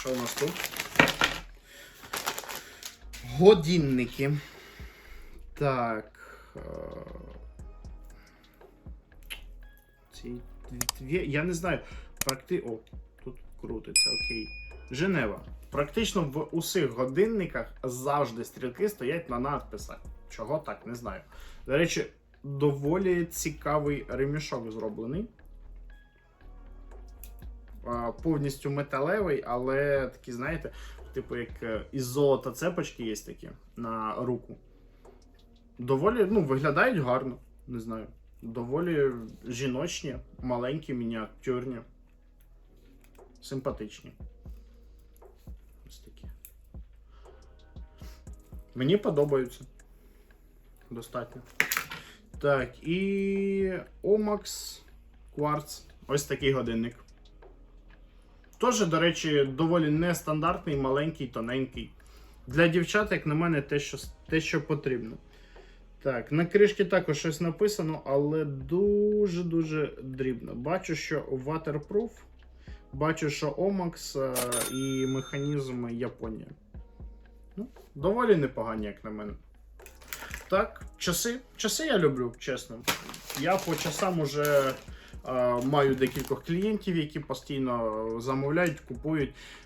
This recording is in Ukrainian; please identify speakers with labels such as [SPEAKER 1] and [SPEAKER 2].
[SPEAKER 1] Що у нас тут? Годинники. Так. е, Ці дві. Я не знаю. Практи... О, тут крутиться, окей. Женева. Практично в усіх годинниках завжди стрілки стоять на надписах. Чого так, не знаю. До речі, доволі цікавий ремішок зроблений. Повністю металевий, але такі, знаєте, типу, як е, із золота цепочки є такі на руку. Доволі, ну, виглядають гарно, не знаю. Доволі жіночні, маленькі, мініатюрні. Симпатичні. Ось такі. Мені подобаються. Достатньо. Так, і Omax Quartz. Ось такий годинник. Теж, до речі, доволі нестандартний, маленький, тоненький. Для дівчат, як на мене, те, що, те, що потрібно. Так, на кришці також щось написано, але дуже-дуже дрібно. Бачу, що waterproof, бачу, що Omax е, і механізм Японія. Ну, доволі непогані, як на мене. Так, часи. Часи я люблю, чесно. Я по часам уже маю декількох клієнтів, які постійно замовляють, купують.